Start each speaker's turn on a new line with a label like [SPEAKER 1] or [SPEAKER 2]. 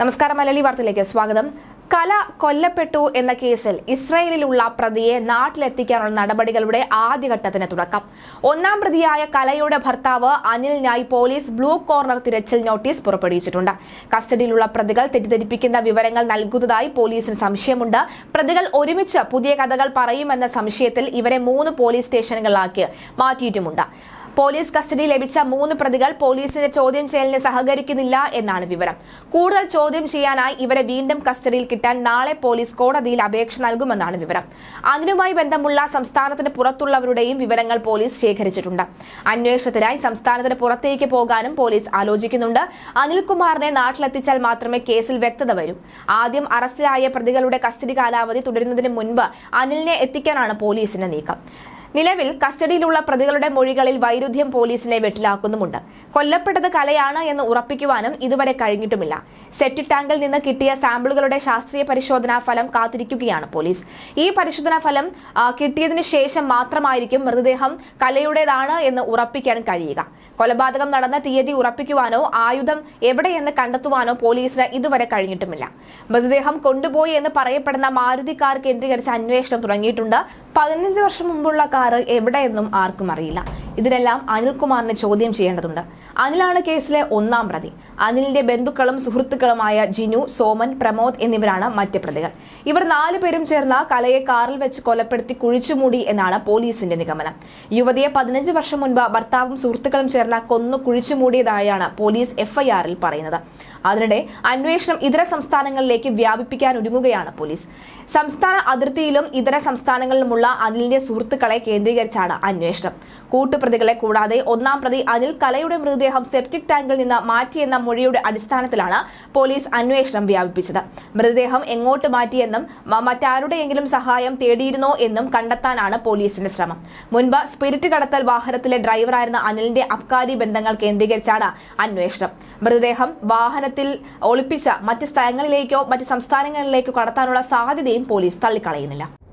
[SPEAKER 1] നമസ്കാരം മലയാളി വാർത്തയിലേക്ക് സ്വാഗതം. കല കൊല്ലപ്പെട്ടു എന്ന കേസിൽ ഇസ്രയേലിലുള്ള പ്രതിയെ നാട്ടിലെത്തിക്കാനുള്ള നടപടികളുടെ ആദ്യഘട്ടത്തിന് തുടക്കം. ഒന്നാം പ്രതിയായ കലയുടെ ഭർത്താവ് അനിലിനായി പോലീസ് ബ്ലൂ കോർണർ തിരച്ചിൽ നോട്ടീസ് പുറപ്പെടുവിച്ചിട്ടുണ്ട്. കസ്റ്റഡിയിലുള്ള പ്രതികൾ തെറ്റിദ്ധരിപ്പിക്കുന്ന വിവരങ്ങൾ നൽകുന്നതായി പോലീസിന് സംശയമുണ്ട്. പ്രതികൾ ഒരുമിച്ച് പുതിയ കഥകൾ പറയുമെന്ന സംശയത്തിൽ ഇവരെ മൂന്ന് പോലീസ് സ്റ്റേഷനുകളിലാക്കി മാറ്റിയിട്ടുമുണ്ട്. പോലീസ് കസ്റ്റഡി ലഭിച്ച മൂന്ന് പ്രതികൾ പോലീസിന്റെ ചോദ്യം ചെയ്യലിന് സഹകരിക്കുന്നില്ല എന്നാണ് വിവരം. കൂടുതൽ ചോദ്യം ചെയ്യാനായി ഇവരെ വീണ്ടും കസ്റ്റഡിയിൽ കിട്ടാൻ നാളെ പോലീസ് കോടതിയിൽ അപേക്ഷ നൽകുമെന്നാണ് വിവരം. അതിനുമായി ബന്ധമുള്ള സംസ്ഥാനത്തിന് പുറത്തുള്ളവരുടെയും വിവരങ്ങൾ പോലീസ് ശേഖരിച്ചിട്ടുണ്ട്. അന്വേഷണത്തിനായി സംസ്ഥാനത്തിന് പുറത്തേക്ക് പോകാനും പോലീസ് ആലോചിക്കുന്നുണ്ട്. അനിൽകുമാറിനെ നാട്ടിലെത്തിച്ചാൽ മാത്രമേ കേസിൽ വ്യക്തത വരൂ. ആദ്യം അറസ്റ്റിലായ പ്രതികളുടെ കസ്റ്റഡി കാലാവധി തുടരുന്നതിന് മുൻപ് അനിലിനെ എത്തിക്കാനാണ് പോലീസിന്റെ നീക്കം. നിലവിൽ കസ്റ്റഡിയിലുള്ള പ്രതികളുടെ മൊഴികളിൽ വൈരുദ്ധ്യം പോലീസിനെ വെട്ടിലാക്കുന്നുമുണ്ട്. കൊല്ലപ്പെട്ടത് കലയാണ് എന്ന് ഉറപ്പിക്കുവാനും ഇതുവരെ കഴിഞ്ഞിട്ടുമില്ല. സെറ്റ് ടാങ്കിൽ നിന്ന് കിട്ടിയ സാമ്പിളുകളുടെ ശാസ്ത്രീയ പരിശോധനാ ഫലം കാത്തിരിക്കുകയാണ് പോലീസ്. ഈ പരിശോധനാ ഫലം കിട്ടിയതിനു ശേഷം മാത്രമായിരിക്കും മൃതദേഹം കലയുടേതാണ് എന്ന് ഉറപ്പിക്കാൻ കഴിയുക. കൊലപാതകം നടന്ന തീയതി ഉറപ്പിക്കുവാനോ ആയുധം എവിടെയെന്ന് കണ്ടെത്തുവാനോ പോലീസിന് ഇതുവരെ കഴിഞ്ഞിട്ടുമില്ല. മൃതദേഹം കൊണ്ടുപോയി എന്ന് പറയപ്പെടുന്ന മാരുതി കാർ കേന്ദ്രീകരിച്ച് അന്വേഷണം തുടങ്ങിയിട്ടുണ്ട്. പതിനഞ്ച് വർഷം മുമ്പുള്ള കാറ് എവിടെയെന്നും ആർക്കും അറിയില്ല. ഇതിനെല്ലാം അനിൽകുമാറിനെ ചോദ്യം ചെയ്യേണ്ടതുണ്ട്. അനിലാണ് കേസിലെ ഒന്നാം പ്രതി. അനിലിന്റെ ബന്ധുക്കളും സുഹൃത്തുക്കളുമായ ജിനു സോമൻ പ്രമോദ് എന്നിവരാണ് മറ്റ് പ്രതികൾ. ഇവർ നാലു പേരും ചേർന്ന കലയെ കാറിൽ വെച്ച് കൊലപ്പെടുത്തി കുഴിച്ചുമൂടി എന്നാണ് പോലീസിന്റെ നിഗമനം. യുവതിയെ പതിനഞ്ച് വർഷം മുൻപ് ഭർത്താവും സുഹൃത്തുക്കളും ചേർന്ന കൊന്നു കുഴിച്ചുമൂടിയതായാണ് പോലീസ് എഫ്ഐആറിൽ പറയുന്നത്. അതിനിടെ അന്വേഷണം ഇതര സംസ്ഥാനങ്ങളിലേക്ക് വ്യാപിപ്പിക്കാൻ ഒരുങ്ങുകയാണ് പോലീസ്. സംസ്ഥാന അതിർത്തിയിലും ഇതര സംസ്ഥാനങ്ങളിലുമുള്ള അനിലിന്റെ സുഹൃത്തുക്കളെ കേന്ദ്രീകരിച്ചാണ് അന്വേഷണം. കൂട്ടുപ്രതികളെ കൂടാതെ ഒന്നാം പ്രതി അനിൽ കലയുടെ മൃതദേഹം സെപ്റ്റിക് ടാങ്കിൽ നിന്ന് മാറ്റിയെന്ന മൊഴിയുടെ അടിസ്ഥാനത്തിലാണ് പോലീസ് അന്വേഷണം വ്യാപിപ്പിച്ചത്. മൃതദേഹം എങ്ങോട്ട് മാറ്റിയെന്നും മറ്റാരുടെയെങ്കിലും സഹായം തേടിയിരുന്നോ എന്നും കണ്ടെത്താനാണ് പോലീസിന്റെ ശ്രമം. മുൻപ് സ്പിരിറ്റ് കടത്തൽ വാഹനത്തിലെ ഡ്രൈവറായിരുന്ന അനിലിന്റെ അബ്കാരി ബന്ധങ്ങൾ കേന്ദ്രീകരിച്ചാണ് അന്വേഷണം. മൃതദേഹം വാഹനത്തിൽ ഒളിപ്പിച്ച മറ്റ് സ്ഥലങ്ങളിലേക്കോ മറ്റ് സംസ്ഥാനങ്ങളിലേക്കോ കടത്താനുള്ള സാധ്യതയും പോലീസ് തള്ളിക്കളയുന്നില്ല.